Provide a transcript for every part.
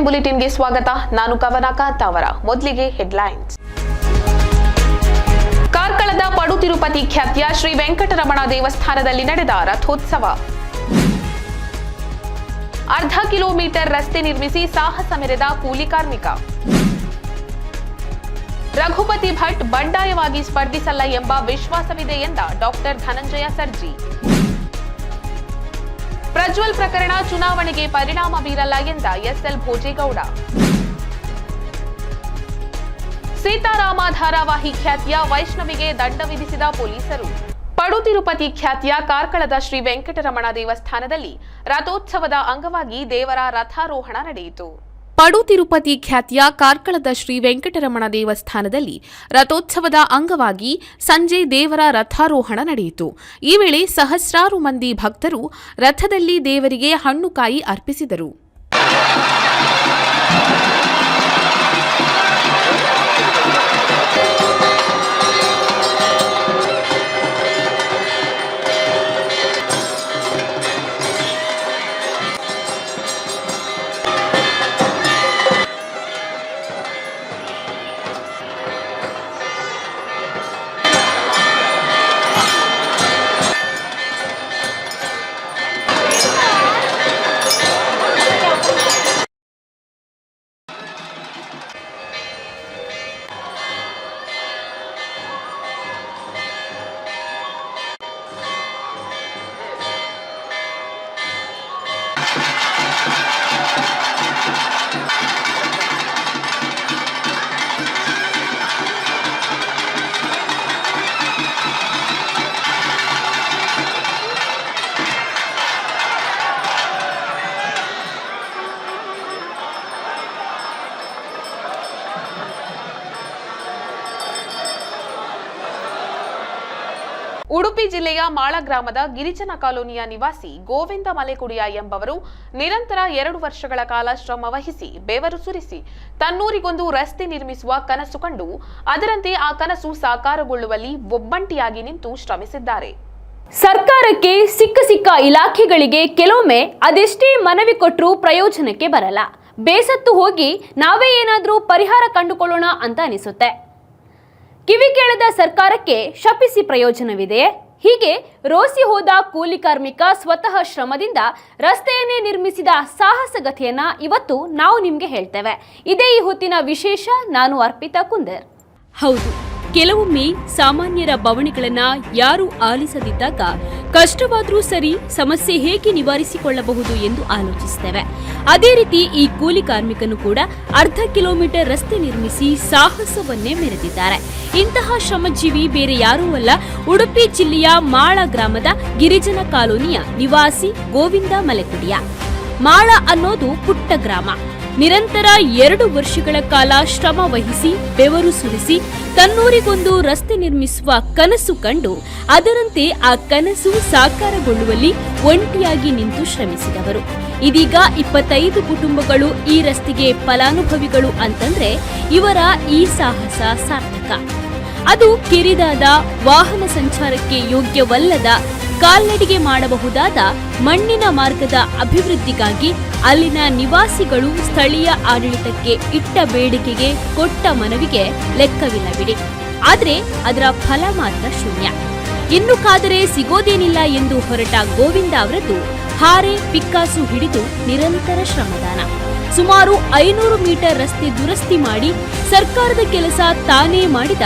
Time ಬುಲೆಟಿನ್ಗೆ ಸ್ವಾಗತ. ನಾನು ಕವನಕ ತಾವರ ಮೊದಲಿಗೆ ಹೆಡ್ಲೈನ್ಸ್. ಕಾರ್ಕಳದ ಪಡು ತಿರುಪತಿ ಖ್ಯಾತಿಯ ಶ್ರೀ ವೆಂಕಟರಮಣ ದೇವಸ್ಥಾನದಲ್ಲಿ ನಡೆದ ರಥೋತ್ಸವ. ಅರ್ಧ ಕಿಲೋಮೀಟರ್ ರಸ್ತೆ ನಿರ್ಮಿಸಿ ಸಾಹಸ ಮೆರೆದ ಕೂಲಿ ಕಾರ್ಮಿಕ. ರಘುಪತಿ ಭಟ್ ಬಂಡಾಯವಾಗಿ ಸ್ಪರ್ಧಿಸಲ್ಲ ಎಂಬ ವಿಶ್ವಾಸವಿದೆ ಎಂದ ಡಾಕ್ಟರ್ ಧನಂಜಯ ಸರ್ಜಿ. ಪ್ರಜ್ವಲ್ ಪ್ರಕರಣ ಚುನಾವಣೆಗೆ ಪರಿಣಾಮ ಬೀರಲ್ಲ ಎಂದ ಎಸ್ಎಲ್ ಭೋಜೇಗೌಡ. ಸೀತಾರಾಮ ಧಾರಾವಾಹಿ ಖ್ಯಾತಿಯ ವೈಷ್ಣವಿಗೆ ದಂಡ ವಿಧಿಸಿದ ಪೊಲೀಸರು. ಪಡುತಿರುಪತಿ ಖ್ಯಾತಿಯ ಕಾರ್ಕಳದ ಶ್ರೀ ವೆಂಕಟರಮಣ ದೇವಸ್ಥಾನದಲ್ಲಿ ರಥೋತ್ಸವದ ಅಂಗವಾಗಿ ದೇವರ ರಥಾರೋಹಣ ನಡೆಯಿತು. ಪಡು ತಿರುಪತಿ ಖ್ಯಾತಿಯ ಕಾರ್ಕಳದ ಶ್ರೀ ವೆಂಕಟರಮಣ ದೇವಸ್ಥಾನದಲ್ಲಿ ರಥೋತ್ಸವದ ಅಂಗವಾಗಿ ಸಂಜೆ ದೇವರ ರಥಾರೋಹಣ ನಡೆಯಿತು. ಈ ವೇಳೆ ಸಹಸ್ರಾರು ಮಂದಿ ಭಕ್ತರು ರಥದಲ್ಲಿ ದೇವರಿಗೆ ಹಣ್ಣುಕಾಯಿ ಅರ್ಪಿಸಿದರು. ಉಡುಪಿ ಜಿಲ್ಲೆಯ ಮಾಳ ಗ್ರಾಮದ ಗಿರಿಜನ ಕಾಲೋನಿಯ ನಿವಾಸಿ ಗೋವಿಂದ ಮಲೆಕುಡಿಯ ಎಂಬವರು ನಿರಂತರ ಎರಡು ವರ್ಷಗಳ ಕಾಲ ಶ್ರಮ ವಹಿಸಿ ಬೆವರು ಸುರಿಸಿ ತನ್ನೂರಿಗೊಂದು ರಸ್ತೆ ನಿರ್ಮಿಸುವ ಕನಸು ಕಂಡು ಅದರಂತೆ ಆ ಕನಸು ಸಾಕಾರಗೊಳ್ಳುವಲ್ಲಿ ಒಬ್ಬಂಟಿಯಾಗಿ ನಿಂತು ಶ್ರಮಿಸಿದ್ದಾರೆ. ಸರ್ಕಾರಕ್ಕೆ ಸಿಕ್ಕ ಸಿಕ್ಕ ಇಲಾಖೆಗಳಿಗೆ ಕೆಲವೊಮ್ಮೆ ಅದೆಷ್ಟೇ ಮನವಿ ಕೊಟ್ಟರೂ ಪ್ರಯೋಜನಕ್ಕೆ ಬರಲ್ಲ. ಬೇಸತ್ತು ಹೋಗಿ ನಾವೇ ಏನಾದರೂ ಪರಿಹಾರ ಕಂಡುಕೊಳ್ಳೋಣ ಅಂತ ಅನಿಸುತ್ತೆ. ಕಿವಿ ಕೇಳದ ಸರ್ಕಾರಕ್ಕೆ ಶಪಿಸಿ ಪ್ರಯೋಜನವಿದೆಯೇ? ಹೀಗೆ ರೋಸಿ ಹೋದ ಕೂಲಿ ಕಾರ್ಮಿಕ ಸ್ವತಃ ಶ್ರಮದಿಂದ ರಸ್ತೆಯನ್ನೇ ನಿರ್ಮಿಸಿದ ಸಾಹಸಗತಿಯನ್ನ ಇವತ್ತು ನಾವು ನಿಮಗೆ ಹೇಳ್ತೇವೆ. ಇದೇ ಈ ಹೊತ್ತಿನ ವಿಶೇಷ, ನಾನು ಅರ್ಪಿತಾ ಕುಂದರ್. ಹೌದು. ಕೆಲವೊಮ್ಮೆ ಸಾಮಾನ್ಯರ ಬವಣೆಗಳನ್ನ ಯಾರು ಆಲಿಸದಿದ್ದಾಗ ಕಷ್ಟವಾದರೂ ಸರಿ ಸಮಸ್ಯೆ ಹೇಗೆ ನಿವಾರಿಸಿಕೊಳ್ಳಬಹುದು ಎಂದು ಆಲೋಚಿಸುತ್ತೇವೆ ಅದೇ ರೀತಿ ಈ ಕೂಲಿ ಕಾರ್ಮಿಕನು ಕೂಡ ಅರ್ಧ ಕಿಲೋಮೀಟರ್ ರಸ್ತೆ ನಿರ್ಮಿಸಿ ಸಾಹಸವನ್ನೇ ಮೆರೆದಿದ್ದಾರೆ. ಇಂತಹ ಶ್ರಮಜೀವಿ ಬೇರೆ ಯಾರೂ ಅಲ್ಲ. ಉಡುಪಿ ಜಿಲ್ಲೆಯ ಮಾಳ ಗ್ರಾಮದ ಗಿರಿಜನ ಕಾಲೋನಿಯ ನಿವಾಸಿ ಗೋವಿಂದ ಮಲೆಕುಡಿಯ. ಮಾಳ ಅನ್ನೋದು ಪುಟ್ಟ ಗ್ರಾಮ. ನಿರಂತರ ಎರಡು ವರ್ಷಗಳ ಕಾಲ ಶ್ರಮ ವಹಿಸಿ, ಬೆವರು ಸುರಿಸಿ ತನ್ನೂರಿಗೊಂದು ರಸ್ತೆ ನಿರ್ಮಿಸುವ ಕನಸು ಕಂಡು, ಅದರಂತೆ ಆ ಕನಸು ಸಾಕಾರಗೊಳ್ಳುವಲ್ಲಿ ಒಂಟಿಯಾಗಿ ನಿಂತು ಶ್ರಮಿಸಿದವರು. ಇದೀಗ ಇಪ್ಪತ್ತೈದು ಕುಟುಂಬಗಳು ಈ ರಸ್ತೆಗೆ ಫಲಾನುಭವಿಗಳು ಅಂತಂದ್ರೆ ಇವರ ಈ ಸಾಹಸ ಸಾರ್ಥಕ. ಅದು ಕಿರಿದಾದ ವಾಹನ ಸಂಚಾರಕ್ಕೆ ಯೋಗ್ಯವಲ್ಲದ ಕಾಲ್ನಡಿಗೆ ಮಾಡಬಹುದಾದ ಮಣ್ಣಿನ ಮಾರ್ಗದ ಅಭಿವೃದ್ಧಿಗಾಗಿ ಅಲ್ಲಿನ ನಿವಾಸಿಗಳು ಸ್ಥಳೀಯ ಆಡಳಿತಕ್ಕೆ ಇಟ್ಟ ಬೇಡಿಕೆಗೆ ಕೊಟ್ಟ ಮನವಿಗೆ ಲೆಕ್ಕವಿಲ್ಲ ಬಿಡಿ ಆದರೆ ಅದರ ಫಲ ಮಾತ್ರ ಶೂನ್ಯ. ಇನ್ನು ಕಾದರೆ ಸಿಗೋದೇನಿಲ್ಲ ಎಂದು ಹೊರಟ ಗೋವಿಂದ ಅವರದ್ದು ಹಾರೆ ಪಿಕ್ಕಾಸು ಹಿಡಿದು ನಿರಂತರ ಶ್ರಮದಾನ. ಸುಮಾರು ಐನೂರು ಮೀಟರ್ ರಸ್ತೆ ದುರಸ್ತಿ ಮಾಡಿ ಸರ್ಕಾರದ ಕೆಲಸ ತಾನೇ ಮಾಡಿದ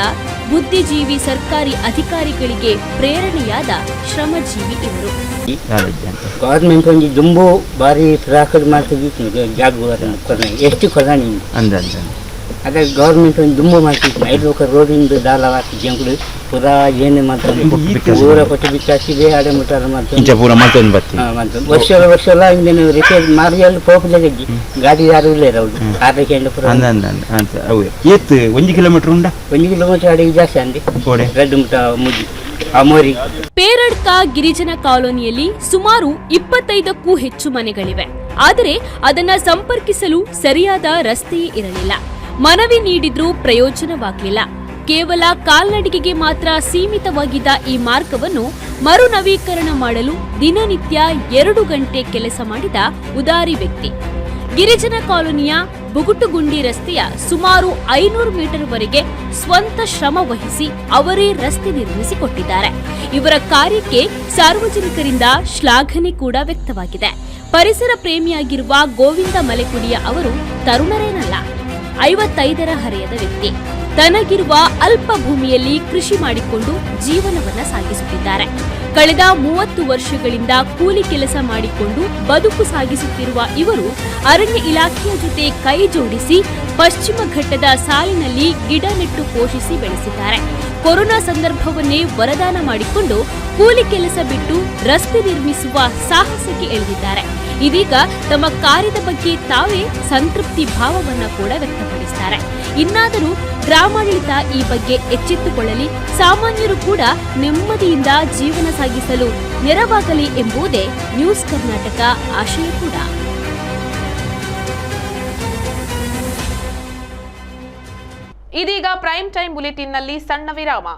ಬುದ್ಧಿಜೀವಿ ಸರ್ಕಾರಿ ಅಧಿಕಾರಿಗಳಿಗೆ ಪ್ರೇರಣೆಯಾದ ಶ್ರಮಜೀವಿ ಇವರು. ಗೌರ್ಮೆಂಟ್ ಒಂದು ದುಂಬು ಭಾರಿ ಫ್ರಾಕಡ್ ಮಾಡ್ತಿದ್ದಿತ್ತು ಜಾಗ ಕೊನೆ ಎಷ್ಟು ಕೊನೆ ಅಂದ ಅಂದ ಗೌರ್ಮೆಂಟ್ ಒಂದು ದುಂಬು ಮಾಡ್ತಿತ್ತು. ಐದು ಲೋಕ ರೋಡಿಂದ ದಾಲ ಹಾಕಿ ಅಂಕುಡು ಪುರ ಏನೇ ಮಾಡ್ತಾರೆ. ಊರ ಕೊಟ್ಟು ಬೇ ಅಡೆ ಮುಟ್ಟಾರ ಮಾಡ್ತಾರೆ. ಪೂರ ವರ್ಷ ವರ್ಷ ಎಲ್ಲ ಹಿಂದೆ ರಿಪೇರ್ ಮಾರಿ ಅಲ್ಲಿ ಪೋಪಲೆ ಜಗ್ಗಿ ಗಾಡಿ ಯಾರು ಇಲ್ಲ ಇರೋದು. ಆರಕ್ಕೆ ಎಂಟು ಪುರ ಏತ್ ಒಂದು ಕಿಲೋಮೀಟರ್ ಉಂಡ ಒಂದು ಕಿಲೋಮೀಟರ್ ಅಡಿಗೆ ಜಾಸ್ತಿ ಅಂದಿ. ಕೋಡೆ ರೆಡ್ ಮುಟ್ಟ ಮುಜಿ ಅಮೋರಿ. ಪೇರಡ್ಕ ಗಿರಿಜನ ಕಾಲೋನಿಯಲ್ಲಿ ಸುಮಾರು ಇಪ್ಪತ್ತೈದಕ್ಕೂ ಹೆಚ್ಚು ಮನೆಗಳಿವೆ. ಆದರೆ ಅದನ್ನ ಸಂಪರ್ಕಿಸಲು ಸರಿಯಾದ ರಸ್ತೆಯೇ ಇರಲಿಲ್ಲ. ಮನವಿ ನೀಡಿದ್ರೂ ಪ್ರಯೋಜನವಾಗಲಿಲ್ಲ. ಕೇವಲ ಕಾಲ್ನಡಿಗೆಗೆ ಮಾತ್ರ ಸೀಮಿತವಾಗಿದ್ದ ಈ ಮಾರ್ಗವನ್ನು ಮರು ನವೀಕರಣ ಮಾಡಲು ದಿನನಿತ್ಯ ಎರಡು ಗಂಟೆ ಕೆಲಸ ಮಾಡಿದ ಉದಾರಿ ವ್ಯಕ್ತಿ. ಗಿರಿಜನ ಕಾಲೋನಿಯ ಬುಗುಟುಗುಂಡಿ ರಸ್ತೆಯ ಸುಮಾರು ಐನೂರು ಮೀಟರ್ವರೆಗೆ ಸ್ವಂತ ಶ್ರಮ ವಹಿಸಿ ಅವರೇ ರಸ್ತೆ ನಿರ್ಮಿಸಿಕೊಟ್ಟಿದ್ದಾರೆ. ಇವರ ಕಾರ್ಯಕ್ಕೆ ಸಾರ್ವಜನಿಕರಿಂದ ಶ್ಲಾಘನೆ ಕೂಡ ವ್ಯಕ್ತವಾಗಿದೆ. ಪರಿಸರ ಪ್ರೇಮಿಯಾಗಿರುವ ಗೋವಿಂದ ಮಲೆಕುಡಿಯ ಅವರು ತರುಣರೇನಲ್ಲ. ಐವತ್ತೈದರ ಹರೆಯದ ವ್ಯಕ್ತಿ. ತನಗಿರುವ ಅಲ್ಪ ಭೂಮಿಯಲ್ಲಿ ಕೃಷಿ ಮಾಡಿಕೊಂಡು ಜೀವನವನ್ನ ಸಾಗಿಸುತ್ತಿದ್ದಾರೆ. ಕಳೆದ ಮೂವತ್ತು ವರ್ಷಗಳಿಂದ ಕೂಲಿ ಕೆಲಸ ಮಾಡಿಕೊಂಡು ಬದುಕು ಸಾಗಿಸುತ್ತಿರುವ ಇವರು ಅರಣ್ಯ ಇಲಾಖೆಯ ಜೊತೆ ಕೈ ಜೋಡಿಸಿ ಪಶ್ಚಿಮ ಘಟ್ಟದ ಸಾಲಿನಲ್ಲಿ ಗಿಡ ನೆಟ್ಟು ಪೋಷಿಸಿ ಬೆಳೆಸಿದ್ದಾರೆ. ಕೊರೋನಾ ಸಂದರ್ಭವನ್ನೇ ವರದಾನ ಮಾಡಿಕೊಂಡು ಕೂಲಿ ಕೆಲಸ ಬಿಟ್ಟು ರಸ್ತೆ ನಿರ್ಮಿಸುವ ಸಾಹಸಕ್ಕೆ ಇಳಿದಿದ್ದಾರೆ. ಇದೀಗ ತಮ್ಮ ಕಾರ್ಯದ ಬಗ್ಗೆ ತಾವೇ ಸಂತೃಪ್ತಿ ಭಾವವನ್ನ ಕೂಡ ವ್ಯಕ್ತಪಡಿಸುತ್ತಾರೆ ಇನ್ನಾದರೂ ಗ್ರಾಮಾಡಳಿತ ಈ ಬಗ್ಗೆ ಎಚ್ಚೆತ್ತುಕೊಳ್ಳಲಿ, ಸಾಮಾನ್ಯರು ಕೂಡ ನೆಮ್ಮದಿಯಿಂದ ಜೀವನ ಸಾಗಿಸಲು ನೆರವಾಗಲಿ ಎಂಬುದೇ ನ್ಯೂಸ್ ಕರ್ನಾಟಕ ಆಶಯ ಕೂಡ. ಇದೀಗ ಪ್ರೈಮ್ ಟೈಮ್ ಬುಲೆಟಿನ್ನಲ್ಲಿ ಸಣ್ಣ ವಿರಾಮ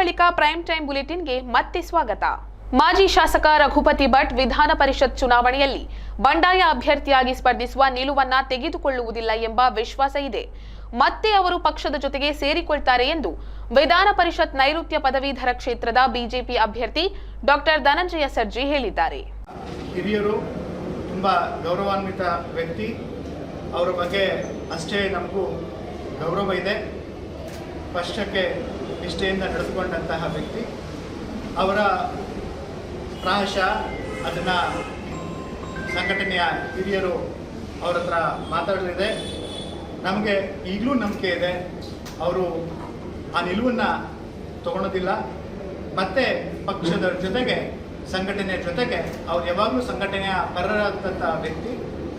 ಬಳಿಕ ಪ್ರೈಮ್ ಟೈಮ್ ಬುಲೆಟಿನ್ಗೆ ಮತ್ತೆ ಸ್ವಾಗತ. ಮಾಜಿ ಶಾಸಕ ರಘುಪತಿ ಭಟ್ ವಿಧಾನ ಪರಿಷತ್ ಚುನಾವಣೆಯಲ್ಲಿ ಬಂಡಾಯ ಅಭ್ಯರ್ಥಿಯಾಗಿ ಸ್ಪರ್ಧಿಸುವ ನಿಲುವನ್ನ ತೆಗೆದುಕೊಳ್ಳುವುದಿಲ್ಲ ಎಂಬ ವಿಶ್ವಾಸ ಇದೆ. ಮತ್ತೆ ಅವರು ಪಕ್ಷದ ಜೊತೆಗೆ ಸೇರಿಕೊಳ್ತಾರೆ ಎಂದು ವಿಧಾನ ಪರಿಷತ್ ನೈಋತ್ಯ ಪದವೀಧರ ಕ್ಷೇತ್ರದ ಬಿಜೆಪಿ ಅಭ್ಯರ್ಥಿ ಡಾಕ್ಟರ್ ಧನಂಜಯ ಸರ್ಜಿ ಹೇಳಿದ್ದಾರೆ. ಹಿರಿಯರು, ತುಂಬಾ ಗೌರವಾನ್ವಿತ ವ್ಯಕ್ತಿ. ಅವರ ಬಗ್ಗೆ ಅಷ್ಟೇ ನಮಗೂ ಗೌರವ ಇದೆ. ಪಕ್ಷಕ್ಕೆ ನಿಷ್ಠೆಯಿಂದ ನಡೆದುಕೊಂಡಂತಹ ವ್ಯಕ್ತಿ, ಅವರ ಪ್ರಾಯಶಃ ಅದನ್ನು ಸಂಘಟನೆಯ ಹಿರಿಯರು ಅವರ ಹತ್ರ ಮಾತಾಡಲಿದೆ. ನಮಗೆ ಈಗಲೂ ನಂಬಿಕೆ ಇದೆ. ಅವರು ಆ ನಿಲುವನ್ನು ತಗೊಳೋದಿಲ್ಲ. ಮತ್ತೆ ಪಕ್ಷದ ಜೊತೆಗೆ, ಸಂಘಟನೆಯ ಜೊತೆಗೆ, ಅವ್ರು ಯಾವಾಗಲೂ ಸಂಘಟನೆಯ ಪರರಾದಂಥ ವ್ಯಕ್ತಿ,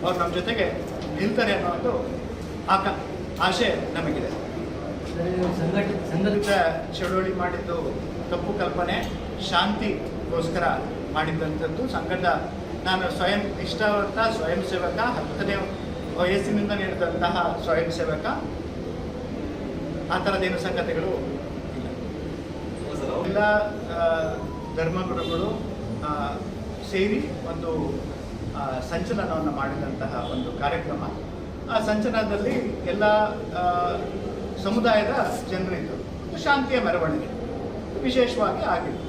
ಅವ್ರು ನಮ್ಮ ಜೊತೆಗೆ ನಿಲ್ತಾರೆ ಅನ್ನೋದು ಆಕ ಆಶೆ ನಮಗಿದೆ. ಸಂಘಟಿತ ಚಳುವಳಿ ಮಾಡಿದ್ದು ತಪ್ಪು ಕಲ್ಪನೆ, ಶಾಂತಿಗೋಸ್ಕರ ಮಾಡಿದ್ದಂಥದ್ದು ಸಂಘಟ ನಾನು ಸ್ವಯಂ ನಿಷ್ಠಾವಂತ, ಸ್ವಯಂ ಸೇವಕ, ಹತ್ತನೇ ವಯಸ್ಸಿನಿಂದ ನೀಡಿದಂತಹ ಸ್ವಯಂ ಸೇವಕ. ಆ ಥರದ್ದೇನು ಸಂಗತಿಗಳು ಎಲ್ಲ ಧರ್ಮಗುರುಗಳು ಸೇರಿ ಒಂದು ಸಂಚಲನವನ್ನು ಮಾಡಿದಂತಹ ಒಂದು ಕಾರ್ಯಕ್ರಮ. ಆ ಸಂಚಲನದಲ್ಲಿ ಎಲ್ಲ ಸಮುದಾಯದ ಜನರಿದ್ದು ಶಾಂತಿಯ ಮೆರವಣಿಗೆ. ವಿಶೇಷವಾಗಿ ಆಗಿತ್ತು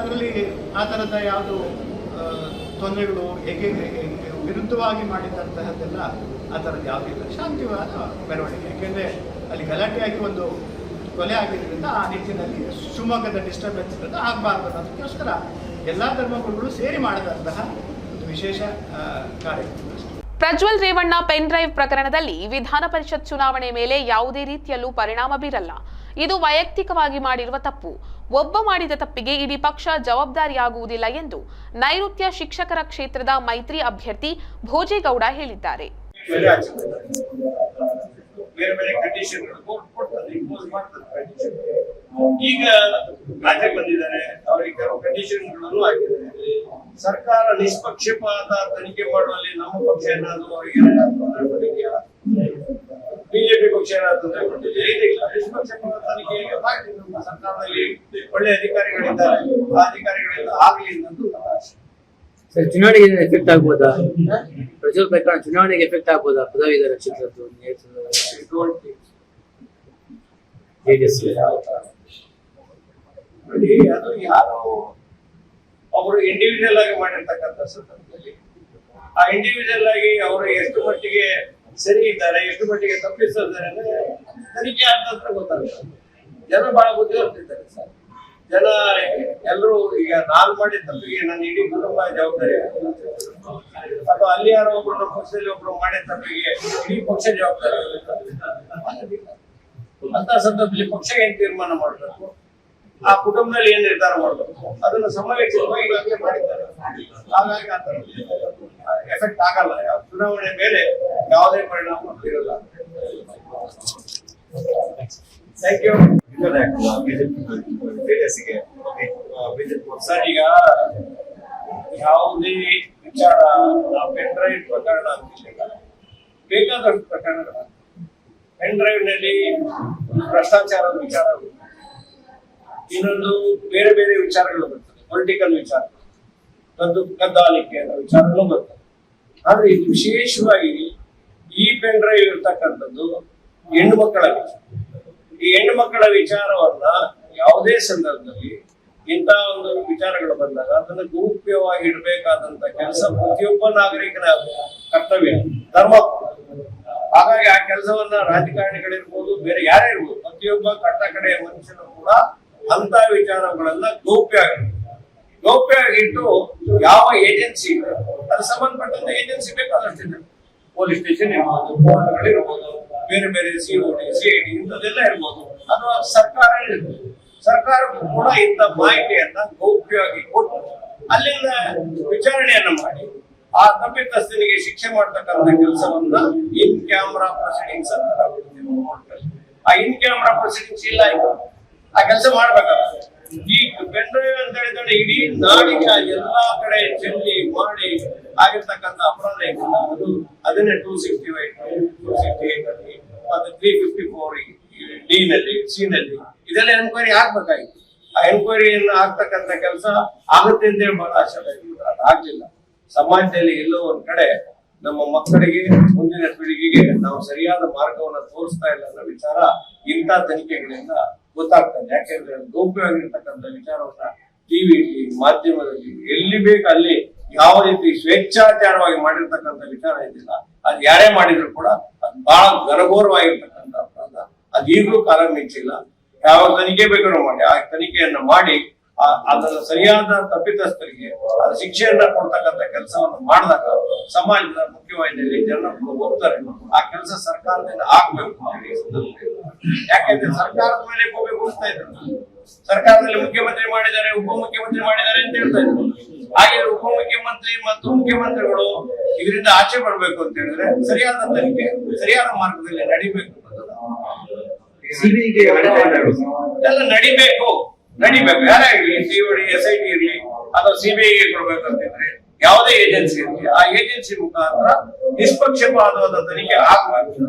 ಅದರಲ್ಲಿ ಆ ಥರದ ಯಾವುದು ತೊಂದರೆಗಳು ಹೇಗೆ ವಿರುದ್ಧವಾಗಿ ಮಾಡಿದಂತಹದ್ದೆಲ್ಲ ಆ ಥರದ್ದು ಯಾವುದೂ ಇಲ್ಲ. ಶಾಂತಿವಾದ ಮೆರವಣಿಗೆ. ಯಾಕೆಂದರೆ ಅಲ್ಲಿ ಗಲಾಟೆಯಾಗಿ ಒಂದು ಕೊಲೆ ಆಗಿದ್ದರಿಂದ ಆ ನಿಟ್ಟಿನಲ್ಲಿ ಶಿವಮೊಗ್ಗದ ಡಿಸ್ಟರ್ಬೆನ್ಸ್ ಇರೋದು ಆಗಬಾರ್ದು ಅನ್ನೋದಕ್ಕೋಸ್ಕರ ಎಲ್ಲ ಧರ್ಮಗುರುಗಳು ಸೇರಿ ಮಾಡಿದಂತಹ ಒಂದು ವಿಶೇಷ ಕಾರ್ಯಕ್ರಮ. ಪ್ರಜ್ವಲ್ ರೇವಣ್ಣ ಪೆನ್ ಡ್ರೈವ್ ಪ್ರಕರಣದಲ್ಲಿ ವಿಧಾನ ಪರಿಷತ್ ಚುನಾವಣೆ ಮೇಲೆ ಯಾವುದೇ ರೀತಿಯಲ್ಲೂ ಪರಿಣಾಮ ಬೀರಲ್ಲ. ಇದು ವೈಯಕ್ತಿಕವಾಗಿ ಮಾಡಿರುವ ತಪ್ಪು. ಒಬ್ಬ ಮಾಡಿದ ತಪ್ಪಿಗೆ ಇಡೀ ಪಕ್ಷ ಜವಾಬ್ದಾರಿಯಾಗುವುದಿಲ್ಲ ಎಂದು ನೈಋತ್ಯ ಶಿಕ್ಷಕರ ಕ್ಷೇತ್ರದ ಮೈತ್ರಿ ಅಭ್ಯರ್ಥಿ ಭೋಜೇಗೌಡ ಹೇಳಿದ್ದಾರೆ. ಬೇರೆ ಬೇರೆ ಕಂಡೀಷನ್ ಕೊಡ್ತದೆ ಇಂಪೋಸ್ ಮಾಡ್ತದೆ ಈಗ ರಾಜ್ಯಕ್ಕೆ ಬಂದಿದ್ದಾರೆ, ಅವರಿಗೆ ಕೆಲವು ಕಂಡೀಷನ್ಗಳನ್ನು ಹಾಕಿದ್ದಾರೆ. ಸರ್ಕಾರ ನಿಷ್ಪಕ್ಷಪಾತ ತನಿಖೆ ಮಾಡುವಲ್ಲಿ ನಮ್ಮ ಪಕ್ಷ ಏನಾದ್ರು ಅವರಿಗೆ ಬಿಜೆಪಿ ಪಕ್ಷ ಏನಾದ್ರು ತೊಂದರೆ ಇದಿಲ್ಲ ನಿಷ್ಪಕ್ಷಪಾತ ತನಿಖೆ ನಮ್ಮ ಸರ್ಕಾರದಲ್ಲಿ ಒಳ್ಳೆ ಅಧಿಕಾರಿಗಳಿದ್ದಾರೆ. ಆ ಅಧಿಕಾರಿಗಳಿಂದ ಆಗಲಿ ಆಶೆ. ಸರ್, ಚುನಾವಣೆಗೆ ಎಫೆಕ್ಟ್ ಆಗ್ಬೋದಾ? ಪ್ರಜ್ವಲ್ ಪ್ರಕರಣ ಚುನಾವಣೆಗೆ ಎಫೆಕ್ಟ್ ಆಗ್ಬೋದಾ? ಪದವೀಧರ ಕ್ಷೇತ್ರದ್ದು ಜೆಡಿಎಸ್ ನೋಡಿ ಅದು ಯಾರು ಅವರು ಇಂಡಿವಿಜುವಲ್ ಆಗಿ ಮಾಡಿರ್ತಕ್ಕಂಥ ಸಂದರ್ಭದಲ್ಲಿ ಆ ಇಂಡಿವಿಜುವಲ್ ಆಗಿ ಅವರು ಎಷ್ಟು ಮಟ್ಟಿಗೆ ಸರಿ ಇದ್ದಾರೆ ಎಷ್ಟು ಮಟ್ಟಿಗೆ ತಪ್ಪಿಸ್ತಾರೆ ಅಂದ್ರೆ ತನಿಖೆ ಆದ ನಂತರ ಗೊತ್ತಾಗ್ತದೆ. ಜನ ಬಹಳ ಬುದ್ಧಿವಂತಿದ್ದಾರೆ ಸರ್. ಜನ ಎಲ್ಲರೂ ಈಗ ನಾನು ಮಾಡಿದ ತಪ್ಪಿಗೆ ನಾನು ಇಡೀ ಕುಟುಂಬ ಜವಾಬ್ದಾರಿ ಅಥವಾ ಅಲ್ಲಿ ಯಾರೋ ಒಬ್ರು ಪಕ್ಷದಲ್ಲಿ ಒಬ್ರು ಮಾಡಿದ ತಪ್ಪಿಗೆ ಇಡೀ ಪಕ್ಷ ಜವಾಬ್ದಾರಿ ಅಂತ ಸಂದರ್ಭದಲ್ಲಿ ಪಕ್ಷ ಏನ್ ತೀರ್ಮಾನ ಮಾಡಬೇಕು? ಆ ಕುಟುಂಬದಲ್ಲಿ ಏನ್ ನಿರ್ಧಾರ ಮಾಡಬೇಕು? ಅದನ್ನು ಸಮಾವೇಶವಾಗಿ ಮಾಡಿದ್ದಾರೆ. ಎಫೆಕ್ಟ್ ಆಗಲ್ಲ. ಚುನಾವಣೆ ಮೇಲೆ ಯಾವುದೇ ಪರಿಣಾಮ ಬೀರಲ್ಲ. ಥ್ಯಾಂಕ್ ಯು ಸರ್ ಈಗ ಯಾವುದೇ ವಿಚಾರ ಪೆನ್ ಡ್ರೈವ್ ಪ್ರಕರಣ ಅಂತಿಲ್ಲ ಬೇಕಾದಷ್ಟು ಪ್ರಕರಣಗಳು. ಪೆನ್ ಡ್ರೈವ್ನಲ್ಲಿ ಭ್ರಷ್ಟಾಚಾರದ ವಿಚಾರ ಇನ್ನೊಂದು ಬೇರೆ ಬೇರೆ ವಿಚಾರಗಳು ಬರ್ತದೆ. ಪೊಲಿಟಿಕಲ್ ವಿಚಾರ ಕದ್ದು, ಕದ್ದಾಲಿಕೆ ಅನ್ನೋ ವಿಚಾರಗಳು ಬರ್ತದೆ. ಆದ್ರೆ ಇದು ವಿಶೇಷವಾಗಿ ಈ ಪೆನ್ ಡ್ರೈವ್ ಇರ್ತಕ್ಕಂಥದ್ದು ಹೆಣ್ಣು ಮಕ್ಕಳ ವಿಚಾರ. ಈ ಹೆಣ್ಣು ಮಕ್ಕಳ ವಿಚಾರವನ್ನ ಯಾವುದೇ ಸಂದರ್ಭದಲ್ಲಿ ಇಂತಹ ಒಂದು ವಿಚಾರಗಳು ಬಂದಾಗ ಅದನ್ನು ಗೌಪ್ಯವಾಗಿ ಇಡಬೇಕಾದಂತ ಕೆಲಸ ಪ್ರತಿಯೊಬ್ಬ ನಾಗರಿಕನ ಕರ್ತವ್ಯ, ಧರ್ಮ. ಹಾಗಾಗಿ ಆ ಕೆಲಸವನ್ನ ರಾಜಕಾರಣಿಗಳಿರ್ಬೋದು, ಬೇರೆ ಯಾರೇ ಇರ್ಬೋದು, ಪ್ರತಿಯೊಬ್ಬ ಕಟ್ಟ ಕಡೆಯ ಮನುಷ್ಯನು ಕೂಡ ಅಂತ ವಿಚಾರಗಳನ್ನ ಗೌಪ್ಯ ಗೌಪ್ಯ ಗೌಪ್ಯವಾಗಿಟ್ಟು ಯಾವ ಏಜೆನ್ಸಿ ಅದಕ್ಕೆ ಸಂಬಂಧಪಟ್ಟಂತ ಏಜೆನ್ಸಿ ಬೇಕಾದಷ್ಟಿದೆ. ಪೊಲೀಸ್ ಸ್ಟೇಷನ್ ಇರ್ಬೋದು, ಕೋರ್ಟ್ಗಳಿರ್ಬೋದು ಬೇರೆ ಬೇರೆ ಸಿ ಓಡಿ ಸಿಡಿ ಇಂಥದ್ದೆಲ್ಲ ಇರ್ಬೋದು. ಅದು ಸರ್ಕಾರ ಇರ್ಬೋದು ಸರ್ಕಾರಕ್ಕೂ ಕೂಡ ಇಂಥ ಮಾಹಿತಿಯನ್ನ ಗೌಪ್ಯವಾಗಿ ಕೊಟ್ಟು ಅಲ್ಲಿಂದ ವಿಚಾರಣೆಯನ್ನ ಮಾಡಿ, ಆ ತಪ್ಪಿತಸ್ಥನಿಗೆ ಶಿಕ್ಷೆ ಮಾಡ್ತಕ್ಕಂಥ ಕೆಲಸವನ್ನ ಇನ್ ಕ್ಯಾಮ್ರಾ ಪ್ರೊಸೀಡಿಂಗ್ಸ್ ಅಂತ ಆ ಇನ್ ಕ್ಯಾಮ್ರಾ ಪ್ರೊಸೀಡಿಂಗ್ಸ್ ಇಲ್ಲ ಈಗ. ಆ ಕೆಲಸ ಮಾಡ್ಬೇಕಾಗ್ತದೆ ಈ ಪೆನ್ಡ್ರೈವ್ ಅಂತ ಹೇಳಿದ್ರೆ ಇಡೀ ನಾಡಿನ ಎಲ್ಲಾ ಕಡೆ ಚೆಲ್ಲಿ ಮಾಡಿ ಆಗಿರ್ತಕ್ಕಂಥ ಅಪರಾಧ ಏನಿಲ್ಲ ಅದು ಅದನ್ನೇ two sixty eight two sixty eight ಅಲ್ಲಿ ಮತ್ತೆ ತ್ರೀ ಫಿಫ್ಟಿ ಫೋರ್ ಡಿ ನಲ್ಲಿ ಸಿ ನಲ್ಲಿ ಇದೆಲ್ಲ ಎನ್ಕ್ವೈರಿ ಆಗ್ಬೇಕಾಗಿತ್ತು. ಆ ಎನ್ಕ್ವೈರಿಯನ್ನು ಆಗ್ತಕ್ಕಂಥ ಕೆಲಸ ಆಗುತ್ತೆ ಅಂತ ಹೇಳಿ ಬಹಳ ಆಶೆ. ಅದು ಆಗ್ಲಿಲ್ಲ. ಸಮಾಜದಲ್ಲಿ ಎಲ್ಲೋ ಒಂದ್ ಕಡೆ ನಮ್ಮ ಮಕ್ಕಳಿಗೆ, ಮುಂದಿನ ಪೀಳಿಗೆಗೆ ನಾವು ಸರಿಯಾದ ಮಾರ್ಗವನ್ನು ತೋರಿಸ್ತಾ ಇಲ್ಲ ಅನ್ನೋ ವಿಚಾರ ಇಂಥ ತನಿಖೆಗಳಿಂದ ಗೊತ್ತಾಗ್ತದೆ ಯಾಕೆಂದ್ರೆ ಗೌಪ್ಯವಾಗಿರ್ತಕ್ಕಂಥ ವಿಚಾರವನ್ನ ಟಿವಿಲಿ ಮಾಧ್ಯಮದಲ್ಲಿ ಎಲ್ಲಿ ಬೇಕು ಅಲ್ಲಿ ಯಾವ ರೀತಿ ಸ್ವೇಚ್ಛಾಚಾರವಾಗಿ ಮಾಡಿರ್ತಕ್ಕಂಥ ವಿಚಾರ ಇದಿಲ್ಲ ಅದು ಯಾರೇ ಮಾಡಿದ್ರು ಕೂಡ ಅದು ಬಹಳ ಗರಘೋರವಾಗಿರ್ತಕ್ಕಂಥ ಅಪರಾಧ. ಅದು ಈಗಲೂ ಕಾಲ ಮಿಂಚಿಲ್ಲ. ಯಾವ ತನಿಖೆ ಬೇಕಾದ್ರೂ ಮಾಡಿ, ಆ ತನಿಖೆಯನ್ನು ಮಾಡಿ ಅದರ ಸರಿಯಾದ ತಪ್ಪಿತಸ್ಥರಿಗೆ ಅದರ ಶಿಕ್ಷೆಯನ್ನ ಕೊಡ್ತಕ್ಕಂಥ ಕೆಲಸವನ್ನು ಮಾಡಿದಾಗ ಸಮಾಜದ ಮುಖ್ಯವಾಹಿನಿಯಲ್ಲಿ ಜನರು ಹೋಗ್ತಾರೆ ಆ ಕೆಲಸ ಸರ್ಕಾರದಿಂದ ಆಗ್ಬೇಕು. ಯಾಕೆಂದ್ರೆ ಸರ್ಕಾರದ ಮೇಲೆ ಗೋಬೆ ಕೂಡಿಸ್ತಾ ಇದ್ರು. ಸರ್ಕಾರದಲ್ಲಿ ಮುಖ್ಯಮಂತ್ರಿ ಮಾಡಿದ್ದಾರೆ, ಉಪಮುಖ್ಯಮಂತ್ರಿ ಮಾಡಿದ್ದಾರೆ ಅಂತ ಹೇಳ್ತಾ ಇದ್ರು. ಹಾಗೆ ಉಪಮುಖ್ಯಮಂತ್ರಿ ಮತ್ತು ಮುಖ್ಯಮಂತ್ರಿಗಳು ಇದರಿಂದ ಆಚೆ ಬರಬೇಕು ಅಂತ ಹೇಳಿದ್ರೆ ಸರಿಯಾದ ತನಿಖೆ ಸರಿಯಾದ ಮಾರ್ಗದಲ್ಲಿ ನಡಿಬೇಕು ಎಲ್ಲ ನಡಿಬೇಕು ನಡಿಬೇಕು. ಯಾರೇ ಇರ್ಲಿ ಸಿಒಡಿ ಎಸ್ ಐ ಟಿ ಇರ್ಲಿ ಅಥವಾ ಸಿಬಿಐಗೆ ಕೊಡ್ಬೇಕಂತಿದ್ರೆ ಯಾವುದೇ ಏಜೆನ್ಸಿ ಇರಲಿ ಆ ಏಜೆನ್ಸಿ ಮುಖಾಂತರ ನಿಷ್ಪಕ್ಷಪಾತವಾದ ತನಿಖೆ ಆಗಬೇಕು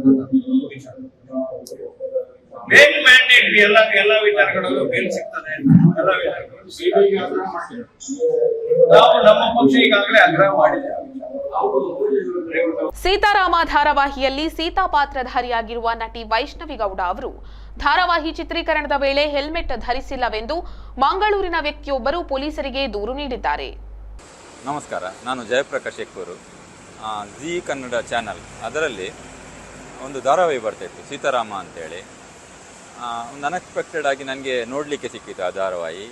ಮೇನ್ ಮ್ಯಾಂಡೇಟ್ ಎಲ್ಲ ಎಲ್ಲ ವಿಚಾರಗಳಲ್ಲೂ ಬೇಲ್ ಸಿಗ್ತದೆ ಎಲ್ಲ ವಿಚಾರಗಳು ಸಿಬಿಐ ನಾವು ನಮ್ಮ ಪಕ್ಷ ಈಗಾಗಲೇ ಆಗ್ರಹ ಮಾಡಿದೆ. ಸೀತಾರಾಮ ಧಾರಾವಾಹಿಯಲ್ಲಿ ಸೀತಾ ಪಾತ್ರಧಾರಿಯಾಗಿರುವ ನಟಿ ವೈಷ್ಣವಿಗೌಡ ಅವರು ಧಾರಾವಾಹಿ ಚಿತ್ರೀಕರಣದ ವೇಳೆ ಹೆಲ್ಮೆಟ್ ಧರಿಸಿಲ್ಲವೆಂದು ಮಂಗಳೂರಿನ ವ್ಯಕ್ತಿಯೊಬ್ಬರು ಪೊಲೀಸರಿಗೆ ದೂರು ನೀಡಿದ್ದಾರೆ. ನಮಸ್ಕಾರ ನಾನು Jayaprakash Ekkur. Zee Kannada channel. ಅದರಲ್ಲಿ ಒಂದು ಧಾರಾವಾಹಿ ಬರ್ತಾಯಿತ್ತು ಸೀತಾರಾಮ ಅಂತೇಳಿ. ಒಂದು ಅನ್ಎಕ್ಸ್ಪೆಕ್ಟೆಡ್ ಆಗಿ ನನಗೆ ನೋಡಲಿಕ್ಕೆ ಸಿಕ್ಕಿತ್ತು ಆ ಧಾರಾವಾಹಿ.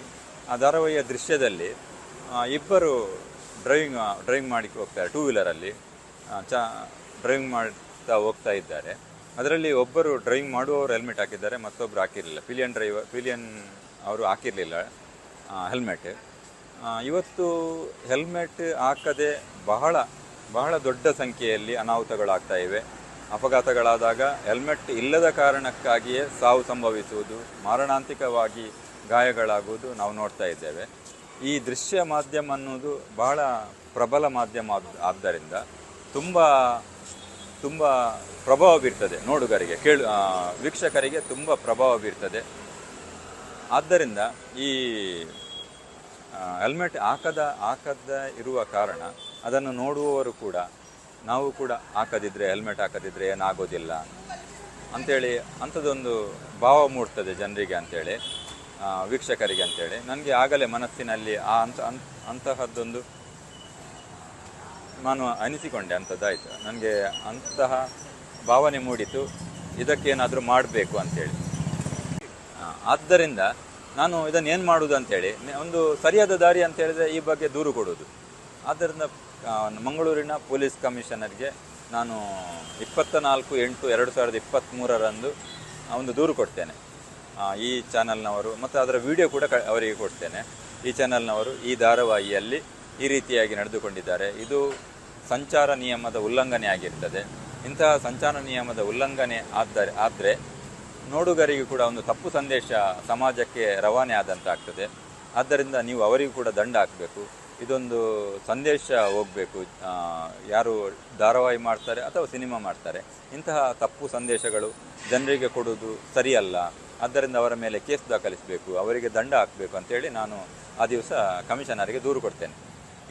ಆ ಧಾರಾವಾಹಿಯ ದೃಶ್ಯದಲ್ಲಿ ಇಬ್ಬರು ಡ್ರೈವಿಂಗ್ ಡ್ರೈವಿಂಗ್ ಮಾಡಿ ಹೋಗ್ತಾರೆ ಟೂ ವೀಲರಲ್ಲಿ ಚ ಡ್ರೈವಿಂಗ್ ಮಾಡ್ತಾ ಹೋಗ್ತಾ ಇದ್ದಾರೆ. ಅದರಲ್ಲಿ ಒಬ್ಬರು ಡ್ರೈವಿಂಗ್ ಮಾಡುವವರು ಹೆಲ್ಮೆಟ್ ಹಾಕಿದ್ದಾರೆ ಮತ್ತೊಬ್ಬರು ಹಾಕಿರಲಿಲ್ಲ. ಪಿಲಿಯನ್ ಡ್ರೈವರ್ ಪಿಲಿಯನ್ ಅವರು ಹಾಕಿರಲಿಲ್ಲ ಹೆಲ್ಮೆಟ್ ಇವತ್ತು ಹೆಲ್ಮೆಟ್ ಹಾಕದೆ ಬಹಳ ಬಹಳ ದೊಡ್ಡ ಸಂಖ್ಯೆಯಲ್ಲಿ ಅನಾಹುತಗಳಾಗ್ತಾ ಇವೆ. ಅಪಘಾತಗಳಾದಾಗ ಹೆಲ್ಮೆಟ್ ಇಲ್ಲದ ಕಾರಣಕ್ಕಾಗಿಯೇ ಸಾವು ಸಂಭವಿಸುವುದು, ಮಾರಣಾಂತಿಕವಾಗಿ ಗಾಯಗಳಾಗುವುದು ನಾವು ನೋಡ್ತಾ ಇದ್ದೇವೆ. ಈ ದೃಶ್ಯ ಮಾಧ್ಯಮ ಅನ್ನೋದು ಬಹಳ ಪ್ರಬಲ ಮಾಧ್ಯಮ ಆದ್- ಆದ್ದರಿಂದ ತುಂಬ ತುಂಬ ಪ್ರಭಾವ ಬೀರ್ತದೆ ನೋಡುಗರಿಗೆ, ಕೇಳು ವೀಕ್ಷಕರಿಗೆ ತುಂಬ ಪ್ರಭಾವ ಬೀರ್ತದೆ. ಆದ್ದರಿಂದ ಈ ಹೆಲ್ಮೆಟ್ ಹಾಕದ ಹಾಕದ ಇರುವ ಕಾರಣ ಅದನ್ನು ನೋಡುವವರು ಕೂಡ, ನಾವು ಕೂಡ ಹಾಕದಿದ್ರೆ, ಹೆಲ್ಮೆಟ್ ಹಾಕದಿದ್ರೆ ಏನಾಗೋದಿಲ್ಲ. ಅಂಥೇಳಿ, ಅಂಥದ್ದೊಂದು ಭಾವ ಮೂಡ್ತದೆ ಜನರಿಗೆ ಅಂಥೇಳಿ. ವೀಕ್ಷಕರಿಗೆ ಅಂತೇಳಿ. ನನಗೆ ಆಗಲೇ ಮನಸ್ಸಿನಲ್ಲಿ ಆ ಅಂತ ಅಂತ್- ಅಂತಹದ್ದೊಂದು ನಾನು ಅನಿಸಿಕೊಂಡೆ ಅಂಥದ್ದಾಯಿತು. ನನಗೆ ಅಂತಹ ಭಾವನೆ ಮೂಡಿತು. ಇದಕ್ಕೇನಾದರೂ ಮಾಡಬೇಕು ಅಂತೇಳಿ. ಆ, ಆದ್ದರಿಂದ ನಾನು ಇದನ್ನು ಏನು ಮಾಡೋದು ಅಂತೇಳಿ ಒಂದು ಸರಿಯಾದ ದಾರಿ ಅಂತ ಹೇಳಿದ್ರೆ ಈ ಬಗ್ಗೆ ದೂರು ಕೊಡೋದು. ಆದ್ದರಿಂದ ಮಂಗಳೂರಿನ ಪೊಲೀಸ್ ಕಮಿಷನರ್ಗೆ ನಾನು ಇಪ್ಪತ್ತ ನಾಲ್ಕು ಎಂಟು ಎರಡು ಸಾವಿರದ ಇಪ್ಪತ್ತ್ಮೂರರಂದು ಒಂದು ದೂರು ಕೊಡ್ತೇನೆ. ಈ ಚಾನಲ್ನವರು ಮತ್ತು ಅದರ ವಿಡಿಯೋ ಕೂಡ ಅವರಿಗೆ ಕೊಡ್ತೇನೆ. ಈ ಚಾನಲ್ನವರು ಈ ಧಾರಾವಾಹಿಯಲ್ಲಿ ಈ ರೀತಿಯಾಗಿ ನಡೆದುಕೊಂಡಿದ್ದಾರೆ. ಇದು ಸಂಚಾರ ನಿಯಮದ ಉಲ್ಲಂಘನೆ ಆಗಿರ್ತದೆ. ಇಂತಹ ಸಂಚಾರ ನಿಯಮದ ಉಲ್ಲಂಘನೆ ಆದರೆ ಆದರೆ ನೋಡುಗರಿಗೆ ಕೂಡ ಒಂದು ತಪ್ಪು ಸಂದೇಶ ಸಮಾಜಕ್ಕೆ ರವಾನೆ ಆದಂತಾಗ್ತದೆ. ಆದ್ದರಿಂದ ನೀವು ಅವರಿಗೂ ಕೂಡ ದಂಡ ಹಾಕಬೇಕು. ಇದೊಂದು ಸಂದೇಶ ಹೋಗಬೇಕು. ಯಾರು ಧಾರಾವಾಹಿ ಮಾಡ್ತಾರೆ ಅಥವಾ ಸಿನಿಮಾ ಮಾಡ್ತಾರೆ. ಇಂತಹ ತಪ್ಪು ಸಂದೇಶಗಳು ಜನರಿಗೆ ಕೊಡುವುದು ಸರಿಯಲ್ಲ. ಆದ್ದರಿಂದ ಅವರ ಮೇಲೆ ಕೇಸ್ ದಾಖಲಿಸಬೇಕು, ಅವರಿಗೆ ದಂಡ ಹಾಕಬೇಕು ಅಂತೇಳಿ ನಾನು ಆ ದಿವಸ ಕಮಿಷನರಿಗೆ ದೂರು ಕೊಡ್ತೇನೆ.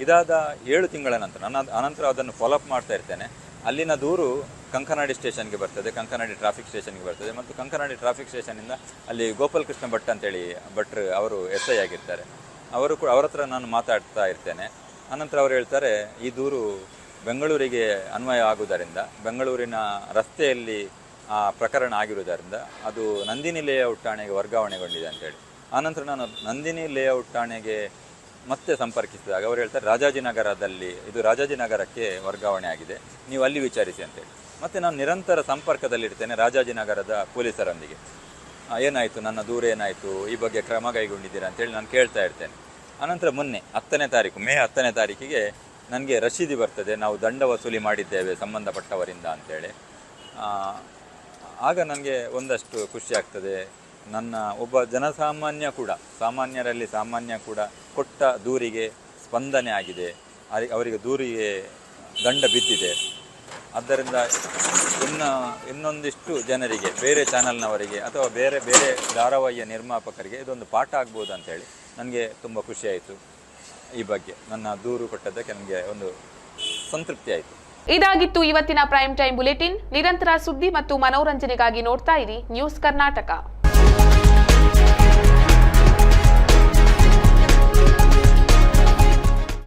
ಇದಾದ ಏಳು ತಿಂಗಳ ನಂತರ ನಾನು ಅನಂತರ ಅದನ್ನು ಫಾಲೋಅಪ್ ಮಾಡ್ತಾ ಇರ್ತೇನೆ. ಅಲ್ಲಿನ ದೂರು ಕಂಕನಾಡಿ ಸ್ಟೇಷನ್ಗೆ ಬರ್ತದೆ, ಕಂಕನಾಡಿ ಟ್ರಾಫಿಕ್ ಸ್ಟೇಷನ್ಗೆ ಬರ್ತದೆ ಮತ್ತು ಕಂಕನಾಡಿ ಟ್ರಾಫಿಕ್ ಸ್ಟೇಷನಿಂದ ಅಲ್ಲಿ ಗೋಪಾಲ್ ಕೃಷ್ಣ ಭಟ್ ಅಂತೇಳಿ ಭಟ್ರು ಅವರು ಎಸ್ ಐ ಆಗಿರ್ತಾರೆ. ಅವರು ಕೂಡ, ಅವರ ಹತ್ರ ನಾನು ಮಾತಾಡ್ತಾ ಇರ್ತೇನೆ. ಅನಂತರ ಅವರು ಹೇಳ್ತಾರೆ, ಈ ದೂರು ಬೆಂಗಳೂರಿಗೆ ಅನ್ವಯ ಆಗುವುದರಿಂದ, ಬೆಂಗಳೂರಿನ ರಸ್ತೆಯಲ್ಲಿ ಆ ಪ್ರಕರಣ ಆಗಿರುವುದರಿಂದ ಅದು ನಂದಿನಿ ಲೇಔಟ್ ಠಾಣೆಗೆ ವರ್ಗಾವಣೆಗೊಂಡಿದೆ ಅಂತೇಳಿ. ಆನಂತರ ನಾನು ನಂದಿನಿ ಲೇಔಟ್ ಠಾಣೆಗೆ ಮತ್ತೆ ಸಂಪರ್ಕಿಸಿದಾಗ ಅವರು ಹೇಳ್ತಾರೆ, ರಾಜಾಜಿನಗರದಲ್ಲಿ, ಇದು ರಾಜಾಜಿನಗರಕ್ಕೆ ವರ್ಗಾವಣೆ ಆಗಿದೆ, ನೀವು ಅಲ್ಲಿ ವಿಚಾರಿಸಿ ಅಂತೇಳಿ. ಮತ್ತು ನಾನು ನಿರಂತರ ಸಂಪರ್ಕದಲ್ಲಿರ್ತೇನೆ ರಾಜಾಜಿನಗರದ ಪೊಲೀಸರೊಂದಿಗೆ. ಏನಾಯಿತು, ನನ್ನ ದೂರ ಏನಾಯಿತು, ಈ ಬಗ್ಗೆ ಕ್ರಮ ಕೈಗೊಂಡಿದ್ದೀರಾ ಅಂತೇಳಿ ನಾನು ಕೇಳ್ತಾ ಇರ್ತೇನೆ. ಆನಂತರ ಮೊನ್ನೆ, ಹತ್ತನೇ ತಾರೀಕು, ಮೇ ಹತ್ತನೇ ತಾರೀಕಿಗೆ ನನಗೆ ರಶೀದಿ ಬರ್ತದೆ, ನಾವು ದಂಡ ವಸೂಲಿ ಮಾಡಿದ್ದೇವೆ ಸಂಬಂಧಪಟ್ಟವರಿಂದ ಅಂತೇಳಿ. ಆಗ ನನಗೆ ಒಂದಷ್ಟು ಖುಷಿ ಆಗ್ತದೆ. ನನ್ನ ಒಬ್ಬ ಜನಸಾಮಾನ್ಯ ಕೂಡ, ಸಾಮಾನ್ಯರಲ್ಲಿ ಸಾಮಾನ್ಯ ಕೂಡ ಕೊಟ್ಟ ದೂರಿಗೆ ಸ್ಪಂದನೆ ಆಗಿದೆ. ಅವರಿಗೆ ದೂರಿಗೆ ದಂಡ ಬಿದ್ದಿದೆ. ಆದ್ದರಿಂದ ಇನ್ನು, ಇನ್ನೊಂದಿಷ್ಟು ಜನರಿಗೆ, ಬೇರೆ ಚಾನಲ್ನವರಿಗೆ ಅಥವಾ ಬೇರೆ ಬೇರೆ ಧಾರಾವಾಹಿಯ ನಿರ್ಮಾಪಕರಿಗೆ ಇದೊಂದು ಪಾಠ ಆಗ್ಬೋದು ಅಂತೇಳಿ ನನಗೆ ತುಂಬ ಖುಷಿಯಾಯಿತು ಈ ಬಗ್ಗೆ ನನ್ನ ದೂರು ಕೊಟ್ಟದ್ದಕ್ಕೆ ನನಗೆ ಒಂದು ಸಂತೃಪ್ತಿ ಆಯಿತು. ಇದಾಗಿತ್ತು ಇವತ್ತಿನ ಪ್ರೈಮ್ ಟೈಮ್ ಬುಲೆಟಿನ್. ನಿರಂತರ ಸುದ್ದಿ ಮತ್ತು ಮನೋರಂಜನೆಗಾಗಿ ನೋಡ್ತಾ ಇರಿ ನ್ಯೂಸ್ ಕರ್ನಾಟಕ.